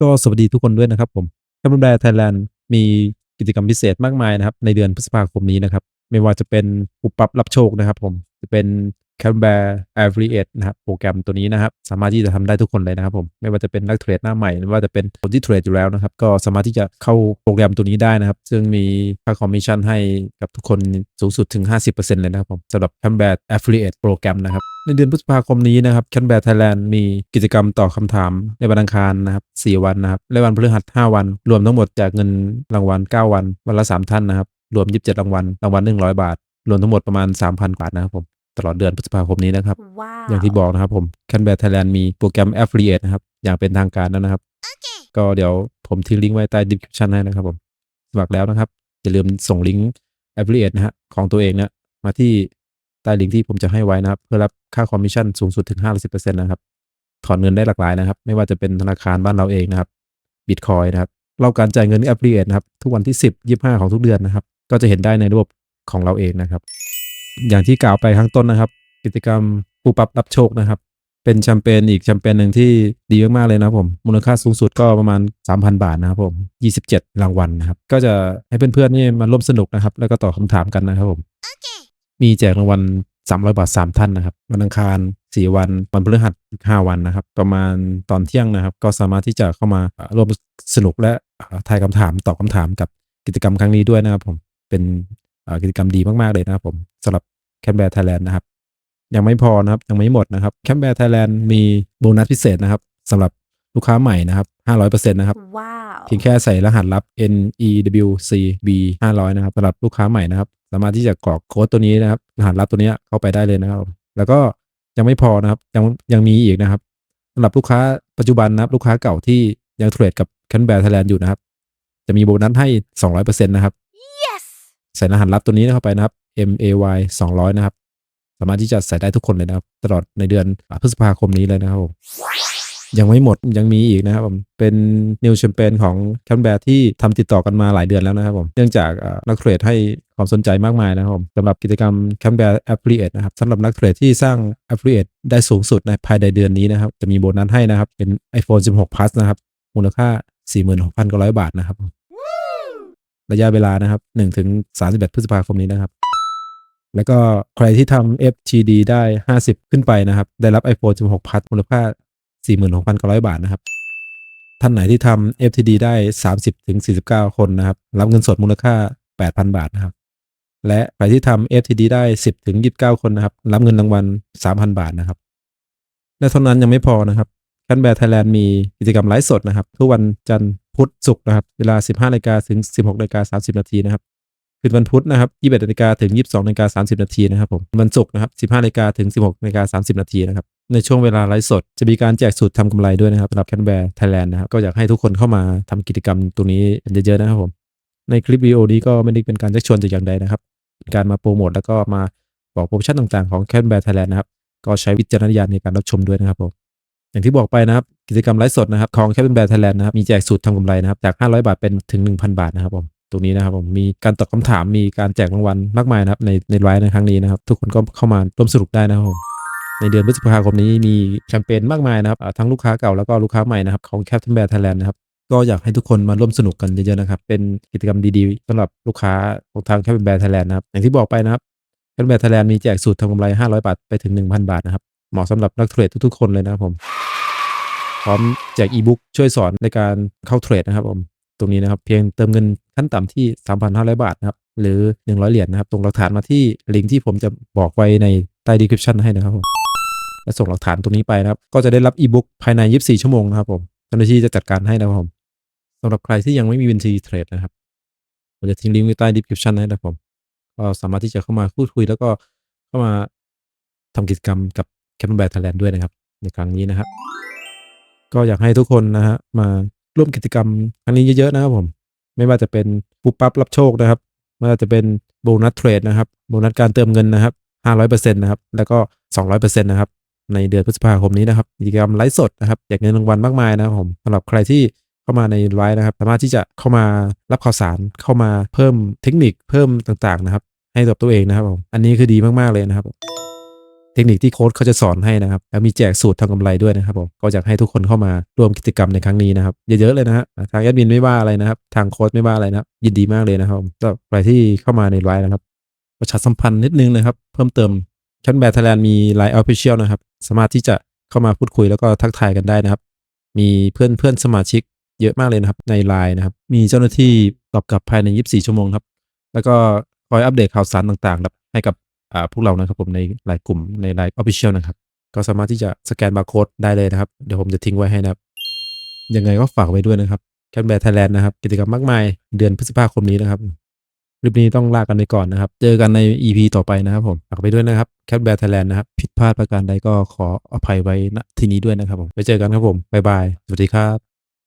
ก็สวัสดีทุกคนด้วยนะครับผมแคมป์แบร์ไทยแลนด์มีกิจกรรมพิเศษมากมายนะครับ ในเดือนพฤษภาคมนี้นะครับ ไม่ว่าจะเป็นปุบปับรับโชคนะครับผมจะเป็นแคมป์แบร์แอฟริเอนะครับโปรแกรมตัวนี้นะครับ สามารถที่จะทำได้ทุกคนเลยนะครับผมไม่ว่าจะเป็นนักเทรดหน้าใหม่ไม่ว่าจะเป็นคนที่เทรดอยู่แล้วนะครับ ก็สามารถที่จะเข้าโปรแกรมตัวนี้ได้นะครับ ซึ่งมีค่าคอมมิชชั่นให้กับทุกคนสูงสุดถึง 50%เลยนะครับผมสำหรับแคมป์แบร์แอฟริเอโปรแกรมนะครับ ในเดือนพฤษภาคมนี้นะครับแคนแบร์ไทยแลนด์มีกิจกรรมตอบคำถามในวันอังคารนะครับ4วันนะครับ และวันพฤหัส 5 วัน รวมทั้งหมดจากเงินรางวัล 9 วัน วันละ 3 ท่านนะครับ รวม 27 รางวัล รางวัล 100 บาท รวมทั้งหมดประมาณ 3,000 บาทนะครับผม ตลอดเดือนพฤษภาคมนี้นะครับว้าวอย่างที่บอกนะครับผมแคนแบร์ไทยแลนด์มีโปรแกรม Affiliate นะครับ อย่างเป็นทางการแล้วนะครับก็เดี๋ยวผมทิ้งลิงก์ไว้ใต้ description ให้นะครับผม สมัครแล้วนะครับ อย่าลืมส่งลิงก์ Affiliate นะฮะของตัวเองเนี่ยมาที่ใต้ลิงก์ที่ผมจะให้ไว้นะครับ เพื่อรับค่าคอมมิชชั่นสูงสุดถึง 50%นะครับ ถอนเงินได้หลากหลายนะครับ ไม่ว่าจะเป็นธนาคารบ้านเราเองนะครับบิตคอยนะครับเราการจ่ายเงิน Affiliate นะครับ ทุกวันที่ 10 25 ของทุกเดือนนะครับ ก็จะเห็นได้ในระบบของเราเองนะครับ อย่างที่กล่าวไปข้างต้นนะครับ กิจกรรมปูปับรับโชคนะครับ เป็นแชมเปญอีกแชมเปญหนึ่งที่ดีมากๆเลยนะผม มูลค่าสูงสุดก็ประมาณ 3,000 บาทนะครับผม 27 รางวัลนะครับ ก็จะให้เพื่อนๆนี่มาร่วมสนุกนะครับ แล้วก็ตอบคำถามกันนะครับผม มีแจกรางวัล300 บาท 3 ท่านนะครับ วันอังคาร 4 วัน วันพฤหัสอีก5วันนะครับ ประมาณตอนเที่ยงนะครับ ก็สามารถที่จะเข้ามาเอ่อร่วมสนุกและเอ่อทายคำถามตอบคำถามกับกิจกรรมครั้งนี้ด้วยนะครับผม เป็นเอ่อกิจกรรมดีมาก ๆ เลยนะครับผมสำหรับแคมแบร์ไทยแลนด์นะครับ ยังไม่พอนะครับ ยังไม่หมดนะครับแคมแบร์ไทยแลนด์มีโบนัสพิเศษนะครับสำหรับลูกค้าใหม่นะครับ 500%นะครับว้าวเพียงแค่ใส่รหัสลับ N E W C B 500 นะครับสำหรับลูกค้าใหม่นะครับ สามารถที่จะกรอกโค้ดตัวนี้นะครับรหัสลับตัวเนี้ยเข้าไปได้เลยนะครับ แล้วก็ยังไม่พอนะครับ ยังยังมีอีกนะครับสำหรับลูกค้าปัจจุบันนะครับ ลูกค้าเก่าที่ยังเทรดกับแคนแบร์ไทยแลนด์อยู่นะครับ จะมีโบนัสให้ 200%นะครับ yes ใส่รหัสลับตัวนี้เข้าไปนะครับ M A Y 200 นะครับ สามารถที่จะใส่ได้ทุกคนเลยนะครับ ตลอดในเดือนพฤษภาคมนี้เลยนะครับผม ยังไม่หมดยังมีอีกนะครับผมเป็นนิวแชมเปญของแคนแบร์ที่ทำติดต่อกันมาหลายเดือนแล้วนะครับผมเนื่องจากเอ่อนักเทรดให้ความสนใจมากมายนะครับผมสำหรับกิจกรรมแคนแบร์แอ f พลิเอตนะครับสำหรับนักเทรดที่สร้างแอ f พลิเอตได้สูงสุดในภายในเดือนนี้นะครับ จะมีโบนัสให้นะครับ เป็น iPhone 16 Plus นะครับ มูลค่า 46,900 บาทนะครับ ระยะเวลานะครับ1ถึง31 พฤษภาคมนี้นะครับ แล้วก็ใครที่ทำ FTD ได้ 50 ขึ้นไปนะครับ ได้รับ iPhone 16 Plus มูลค่า 46,900 บาทนะครับ ท่านไหนที่ทำ FTD ได้ 30ถึง49 คนนะครับ รับเงินสดมูลค่า 8,000 บาทนะครับ และใครที่ทำ FTD ได้ 10ถึง29 คนนะครับ รับเงินรางวัล 3,000 บาทนะครับ และเท่านั้นยังไม่พอนะครับคันแบร์ไทยแลนด์มีกิจกรรมไลฟ์สดนะครับ ทุกวันจันทร์พุธศุกร์นะครับ เวลา 15นาฬิกาถึง 16นาฬิกา30นาทีนะครับคืนวันพุธนะครับ21นาฬิกาถึง 22นาฬิกา30นาทีนะครับผม วันศุกร์นะครับ 15นาฬิกาถึง 16นาฬิกา30นาทีนะครับ ในช่วงเวลาไลฟ์สด จะมีการแจกสูตรทำกำไรด้วยนะครับสำหรับแคนแบร์ไทยแลนด์นะครับ ก็อยากให้ทุกคนเข้ามาทำกิจกรรมตรงนี้เยอะๆนะครับผม ในคลิปวิดีโอนี้ก็ไม่ได้เป็นการชักชวนแต่อย่างใดนะครับ การมาโปรโมทแล้วก็มาบอกโปรโมชั่นต่างๆของแคนแบร์ไทยแลนด์นะครับ ก็ใช้วิจารณญาณในการรับชมด้วยนะครับผม อย่างที่บอกไปนะครับ กิจกรรมไลฟ์สดนะครับของแคปเป็นแบร์ไทยแลนด์นะครับ มีแจกสูตรทำกำไรนะครับ จาก 500 บาทเป็นถึง 1,000 บาทนะครับผมตรงนี้นะครับผมมีการตอบคำถามมีการแจกรางวัลมากมายนะครับในในไลฟ์ในครั้งนี้นะครับ ทุกคนก็เข้ามาร่วมสนุกได้นะครับผม ในเดือนพฤษภาคมนี้มีแคมเปญมากมายนะครับทั้งลูกค้าเก่าแล้วก็ลูกค้าใหม่นะครับของแคปเทนแบร์ไทยแลนด์นะครับก็อยากให้ทุกคนมาร่วมสนุกกันเยอะๆนะครับ เป็นกิจกรรมดีๆสำหรับลูกค้าของทางแคปเทนแบร์ไทยแลนด์นะครับอย่างที่บอกไปนะครับแคปเทนแบร์ไทยแลนด์มีแจกสูตรทำกำไร 500 บาทไปถึง 1,000 บาทนะครับเหมาะสำหรับนักเทรดทุกๆ คนเลยนะครับผมพร้อมแจกอีบุ๊กช่วยสอนในการเข้าเทรดนะครับผมตรงนี้นะครับเพียงเติมเงินขั้นต่ำที่ 3,500 บาทนะครับหรือ 100 เหรียญนะครับส่งหลักฐานมาที่ลิงก์ที่ผมจะบอกไว้ในใต้ description ให้นะครับผม และส่งหลักฐานตรงนี้ไปนะครับ ก็จะได้รับอีบุ๊กภายใน 24 ชั่วโมงนะครับผมเจ้าหน้าที่จะจัดการให้นะครับผมสำหรับใครที่ยังไม่มีบัญชีเทรดนะครับผมจะทิ้งลิงก์ไว้ใต้ description ให้นะครับผมก็สามารถที่จะเข้ามาพูดคุย แล้วก็เข้ามาทำกิจกรรมกับแคปแบร์ไทยแลนด์ด้วยนะครับ ในครั้งนี้นะครับ ก็อยากให้ทุกคนนะฮะมาร่วมกิจกรรมครั้งนี้เยอะๆนะครับผม ไม่ว่าจะเป็นปุ๊บปั๊บรับโชคนะครับไม่ว่าจะเป็นโบนัสเทรดนะครับโบนัสการเติมเงินนะครับ500%นะครับแล้วก็ 200%นะครับ ในเดือนพฤษภาคมนี้นะครับกิจกรรมไลฟ์สดนะครับแจกเงินรางวัลมากมายนะครับผมสำหรับใครที่เข้ามาในไลฟ์นะครับ สามารถที่จะเข้ามารับข่าวสารเข้ามาเพิ่มเทคนิคเพิ่มต่างๆนะครับ ให้กับตัวเองนะครับผมอันนี้คือดีมากๆเลยนะครับเทคนิคที่โค้ชเขาจะสอนให้นะครับแล้วมีแจกสูตรทำกำไรด้วยนะครับผมก็อยากให้ทุกคนเข้ามาร่วมกิจกรรมในครั้งนี้นะครับเยอะๆเลยนะฮะทางแอดมินไม่ว่าอะไรนะครับทางโค้ชไม่ว่าอะไรนะยินดีมากเลยนะครับสำหรับใครที่เข้ามาในไลน์นะครับประชาสัมพันธ์นิดนึงนะครับ เพิ่มเติม แคทแบร์ไทยแลนด์มีไลน์ออฟฟิเชียลนะครับ สามารถที่จะเข้ามาพูดคุยแล้วก็ทักทายกันได้นะครับ มีเพื่อนเพื่อนสมาชิกเยอะมากเลยนะครับในไลน์นะครับ มีเจ้าหน้าที่ตอบกลับภายใน 24 ชั่วโมงครับ แล้วก็คอยอัปเดตข่าวสารต่างๆครับให้กับอ่าพวกเรานะครับผมในไลน์กลุ่มในไลน์ออฟฟิเชียลนะครับ ก็สามารถที่จะสแกนบาร์โค้ดได้เลยนะครับ เดี๋ยวผมจะทิ้งไว้ให้นะครับยังไงก็ฝากไว้ด้วยนะครับแคทแบร์ไทยแลนด์นะครับกิจกรรมมากมายเดือนพฤษภาคมนี้นะครับ คลิปนี้ต้องลากันไปก่อนนะครับ เจอกันใน EP ต่อไปนะครับผมฝากไปด้วยนะครับแคทแบร์ไทยแลนด์นะครับ ผิดพลาดประการใดก็ขออภัยไว้ณที่นี้ด้วยนะครับผม ไปเจอกันครับผม บ๊ายบาย สวัสดีครับ